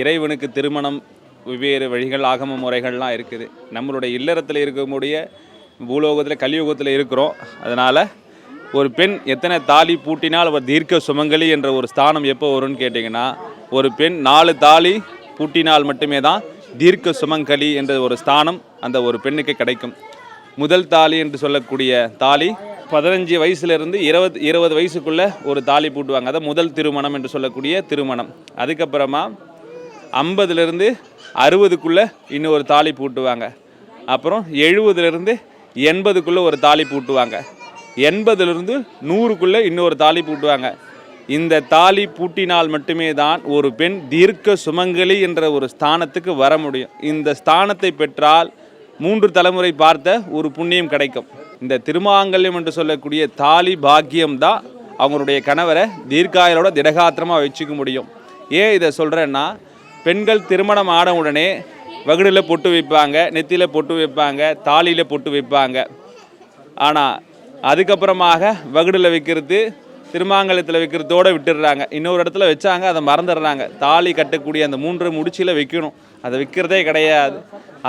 இறைவனுக்கு திருமணம் வெவ்வேறு வழிகள் ஆகம முறைகள்லாம் இருக்குது. நம்மளுடைய இல்லறத்தில் இருக்கக்கூடிய பூலோகத்தில் கலியுகத்தில் இருக்கிறோம். அதனால் ஒரு பெண் எத்தனை தாலி பூட்டினால் அவர் தீர்க்க சுமங்கலி என்ற ஒரு ஸ்தானம் எப்போ வரும்னு கேட்டிங்கன்னா ஒரு பெண் நாலு தாலி பூட்டினால் மட்டுமே தான் தீர்க்க சுமங்கலி என்ற ஒரு ஸ்தானம் அந்த ஒரு பெண்ணுக்கு கிடைக்கும். முதல் தாலி என்று சொல்லக்கூடிய தாலி பதினஞ்சு வயசுலேருந்து இருபது இருபது வயசுக்குள்ளே ஒரு தாலி பூட்டுவாங்க. அதை முதல் திருமணம் என்று சொல்லக்கூடிய திருமணம். அதுக்கப்புறமா ஐம்பதுலேருந்து அறுபதுக்குள்ளே இன்னொரு தாலி பூட்டுவாங்க அப்புறம் எழுபதுலேருந்து எண்பதுக்குள்ளே ஒரு தாலி பூட்டுவாங்க எண்பதுலேருந்து நூறுக்குள்ளே இன்னொரு தாலி பூட்டுவாங்க இந்த தாலி பூட்டினால் மட்டுமே தான் ஒரு பெண் தீர்க்க சுமங்கலி என்ற ஒரு ஸ்தானத்துக்கு வர முடியும். இந்த ஸ்தானத்தை பெற்றால் மூன்று தலைமுறை பார்த்த ஒரு புண்ணியம் கிடைக்கும். இந்த திருமாங்கல்யம் என்று சொல்லக்கூடிய தாலி பாக்கியம் தான் அவங்களுடைய கணவரை தீர்க்காயலோட திடகாத்திரமாக வச்சுக்க முடியும். ஏன் இதை சொல்கிறேன்னா பெண்கள் திருமணம் ஆன உடனே வகுடில் பொட்டு வைப்பாங்க நெத்தியில் பொட்டு வைப்பாங்க தாலியில் பொட்டு வைப்பாங்க. ஆனால் அதுக்கப்புறமாக வகுடில் வைக்கிறது திருமாங்கலத்தில் வைக்கிறதோடு விட்டுடுறாங்க. இன்னொரு இடத்துல வச்சாங்க அதை மறந்துடுறாங்க. தாலி கட்டக்கூடிய அந்த மூன்று முடிச்சியில் வைக்கணும். அதை வைக்கிறதே கிடையாது.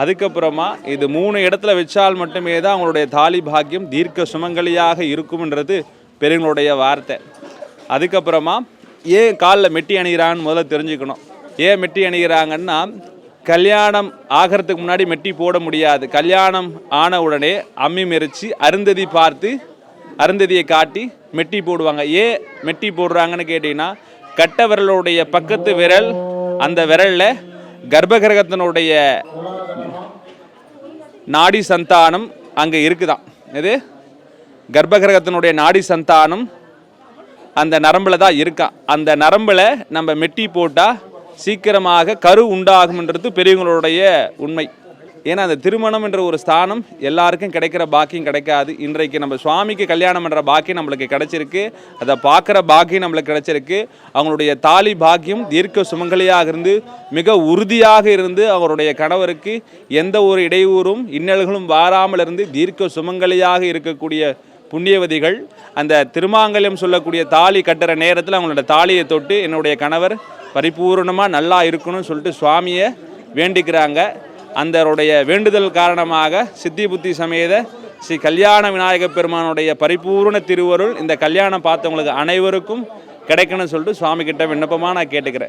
அதுக்கப்புறமா இது மூணு இடத்துல வச்சால் மட்டுமே தான் அவங்களுடைய தாலி பாக்கியம் தீர்க்க சுமங்கலியாக இருக்கும்ன்றது பெரியவங்களுடைய வார்த்தை. அதுக்கப்புறமா ஏன் காலில் மெட்டி அணிகிறான்னு முதல்ல தெரிஞ்சுக்கணும். ஏன் மெட்டி அணிகிறாங்கன்னா கல்யாணம் ஆகிறதுக்கு முன்னாடி மெட்டி போட முடியாது. கல்யாணம் ஆன உடனே அம்மி மெரிச்சு அருந்ததி பார்த்து அருந்ததியை காட்டி மெட்டி போடுவாங்க. ஏன் மெட்டி போடுறாங்கன்னு கேட்டிங்கன்னா கட்ட விரலுடைய பக்கத்து விரல் அந்த விரலில் கர்ப்பகிரகத்தினுடைய நாடி சந்தானம் அங்கே இருக்குதான் இது கர்ப்பகிரகத்தினுடைய நாடி சந்தானம் அந்த நரம்பில் தான் இருக்கான் அந்த நரம்பில் நம்ம மெட்டி போட்டால் சீக்கிரமாக கரு உண்டாகும்ன்றது பெரியவங்களுடைய உண்மை. ஏன்னா அந்த திருமணம் என்ற ஒரு ஸ்தானம் எல்லாருக்கும் கிடைக்கிற பாக்கியம் கிடைக்காது. இன்றைக்கு நம்ம சுவாமிக்கு கல்யாணம் பண்ணுற பாக்கியம் நம்மளுக்கு கிடைச்சிருக்கு. அதை பார்க்குற பாக்கியம் நம்மளுக்கு கிடைச்சிருக்கு. அவங்களுடைய தாலி பாக்கியம் தீர்க்க சுமங்கலியாக இருந்து மிக உறுதியாக இருந்து அவருடைய கணவருக்கு எந்த ஒரு இடையூறும் இன்னல்களும் வாராமல் இருந்து தீர்க்க சுமங்கலியாக இருக்கக்கூடிய புண்ணியவதிகள் அந்த திருமாங்கல்யம் சொல்லக்கூடிய தாலி கட்டுற நேரத்தில் அவங்களோட தாலியை தொட்டு என்னுடைய கணவர் பரிபூர்ணமாக நல்லா இருக்கணும்னு சொல்லிட்டு சுவாமியை வேண்டிக்கிறாங்க. அந்தருடைய வேண்டுதல் காரணமாக சித்தி புத்தி சமேத ஸ்ரீ கல்யாண விநாயக பெருமானுடைய பரிபூர்ண திருவருள் இந்த கல்யாணம் பார்த்தவங்களுக்கு அனைவருக்கும் கிடைக்கணும்னு சொல்லிட்டு சுவாமி கிட்ட விண்ணப்பமாக நான் கேட்டுக்கிறேன்.